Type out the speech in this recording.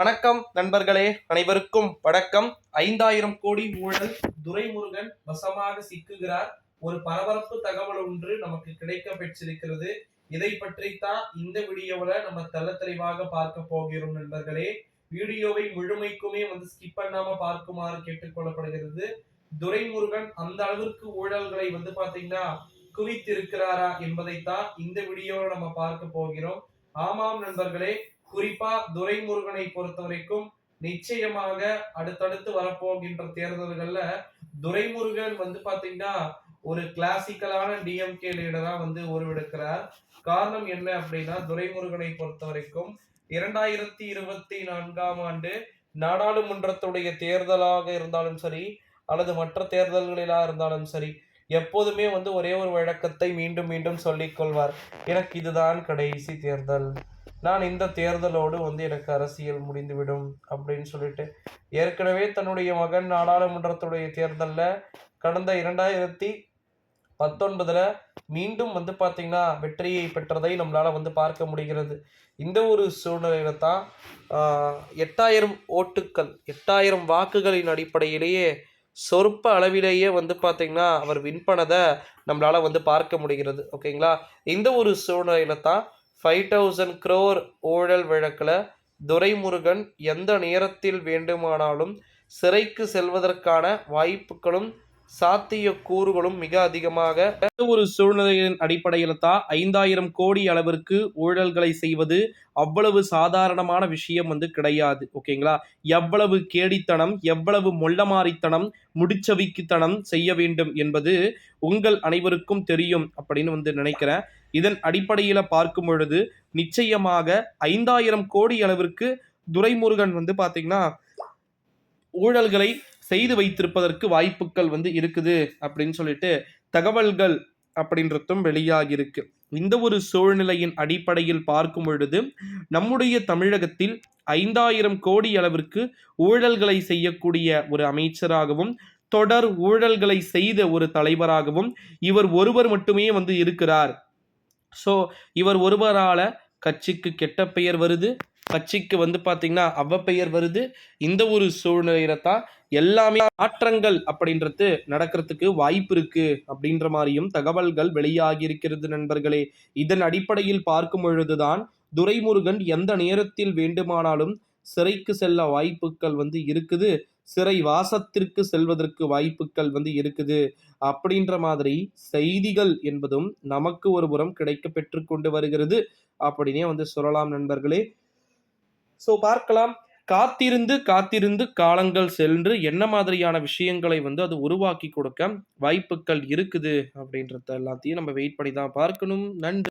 வணக்கம் நண்பர்களே அனைவருக்கும் வணக்கம். ஐந்தாயிரம் கோடி ஊழல் துரைமுருகன் வசமாக சிக்குகிறார். ஒரு பரபரப்பு தகவல் ஒன்று நமக்கு கிடைக்க பெற்றிருக்கிறது இதை பற்றித்தான் இந்த வீடியோவில் நம்ம தெள்ள தெளிவாக பார்க்க போகிறோம் நண்பர்களே. வீடியோவை முழுமைக்குமே வந்து ஸ்கிப் பண்ணாம பார்க்குமாறு கேட்டுக்கொள்ளப்படுகிறது. துரைமுருகன் அந்த அளவிற்கு ஊழல்களை வந்து பாத்தீங்கன்னா குவித்திருக்கிறாரா என்பதைத்தான் இந்த வீடியோவில் நம்ம பார்க்க போகிறோம். ஆமாம் நண்பர்களே குறிப்பா துரைமுருகனை பொறுத்த வரைக்கும் நிச்சயமாக அடுத்தடுத்து வரப்போகின்ற தேர்தல்கள்ல துரைமுருகன் வந்து பாத்தீங்கன்னா ஒரு கிளாசிக்கலான டிஎம்கே லீடரா வந்து உருவெடுக்கிறார். காரணம் என்ன அப்படின்னா துரைமுருகனை பொறுத்த வரைக்கும் இரண்டாயிரத்தி இருபத்தி நான்காம் ஆண்டு நாடாளுமன்றத்துடைய தேர்தலாக இருந்தாலும் சரி அல்லது மற்ற தேர்தல்களிலா இருந்தாலும் சரி எப்போதுமே வந்து ஒரே ஒரு வழக்கத்தை மீண்டும் மீண்டும் சொல்லிக் கொள்வார். எனக்கு இதுதான் கடைசி தேர்தல். நான் இந்த தேர்தலோடு வந்து எனக்கு அரசியல் முடிந்துவிடும் அப்படின்னு சொல்லிட்டு ஏற்கனவே தன்னுடைய மகன் நாடாளுமன்றத்துடைய தேர்தலில் கடந்த இரண்டாயிரத்தி பத்தொன்பதில் மீண்டும் வந்து பார்த்திங்கன்னா வெற்றியை பெற்றதை நம்மளால் வந்து பார்க்க முடிகிறது. இந்த ஒரு சூழ்நிலையில தான் எட்டாயிரம் ஓட்டுக்கள் எட்டாயிரம் வாக்குகளின் அடிப்படையிலேயே சொற்ப அளவிலேயே வந்து பார்த்திங்கன்னா அவர் வின் பண்ணதை நம்மளால் வந்து பார்க்க முடிகிறது. ஓகேங்களா? இந்த ஒரு சூழ்நிலையில தான் ஃபைவ் தௌசண்ட் க்ரோர் ஊழல் வழக்கில் துரைமுருகன் எந்த நேரத்தில் வேண்டுமானாலும் சிறைக்கு செல்வதற்கான வாய்ப்புகளும் சாத்திய கூறுகளும் மிக அதிகமாக ஒரு சூழ்நிலையின் அடிப்படையில் தான் ஐந்தாயிரம் கோடி அளவிற்கு ஊழல்களை செய்வது அவ்வளவு சாதாரணமான விஷயம் வந்து கிடையாது ஓகேங்களா? எவ்வளவு கேடித்தனம் எவ்வளவு மொள்ளமாரித்தனம் முடிச்சவிக்குத்தனம் செய்ய வேண்டும் என்பது உங்கள் அனைவருக்கும் தெரியும் அப்படின்னு வந்து நினைக்கிறேன். இதன் அடிப்படையில் பார்க்கும் பொழுது நிச்சயமாக ஐந்தாயிரம் கோடி அளவிற்கு துரைமுருகன் வந்து பார்த்தீங்கன்னா ஊழல்களை செய்து வைத்திருப்பதற்கு வாய்ப்புகள் வந்து இருக்குது அப்படின்னு சொல்லிட்டு தகவல்கள் அப்படின்றதும் வெளியாகியிருக்கு. இந்த ஒரு சூழ்நிலையின் அடிப்படையில் பார்க்கும் பொழுது நம்முடைய தமிழகத்தில் ஐந்தாயிரம் கோடி அளவிற்கு ஊழல்களை செய்யக்கூடிய ஒரு அமைச்சராகவும் தொடர் ஊழல்களை செய்த ஒரு தலைவராகவும் இவர் ஒருவர் மட்டுமே வந்து இருக்கிறார். ஸோ இவர் ஒருவரால் கட்சிக்கு கெட்ட பெயர் வருது. கட்சிக்கு வந்து பார்த்திங்கன்னா அவ பெயர் வருது. இந்த ஒரு சூழ்நிலையில தான் எல்லாமே மாற்றங்கள் அப்படின்றது நடக்கிறதுக்கு வாய்ப்பு இருக்கு அப்படின்ற மாதிரியும் தகவல்கள் வெளியாகி இருக்கிறது நண்பர்களே. இதன் அடிப்படையில் பார்க்கும் பொழுதுதான் துரைமுருகன் எந்த நேரத்தில் வேண்டுமானாலும் சிறைக்கு செல்ல வாய்ப்புகள் வந்து இருக்குது. சிறை வாசத்திற்கு செல்வதற்கு வாய்ப்புகள் வந்து இருக்குது. அப்படின்ற மாதிரி செய்திகள் என்பதும் நமக்கு ஒரு புறம் கிடைக்க பெற்று கொண்டு வருகிறது. அப்படின்னே வந்து சொல்லலாம் நண்பர்களே. ஸோ பார்க்கலாம். காத்திருந்து காத்திருந்து காலங்கள் சென்று என்ன மாதிரியான விஷயங்களை வந்து அது உருவாக்கி கொடுக்க வாய்ப்புகள் இருக்குது அப்படின்றத எல்லாத்தையும் நம்ம வெயிட் பண்ணி தான் பார்க்கணும். நன்றி.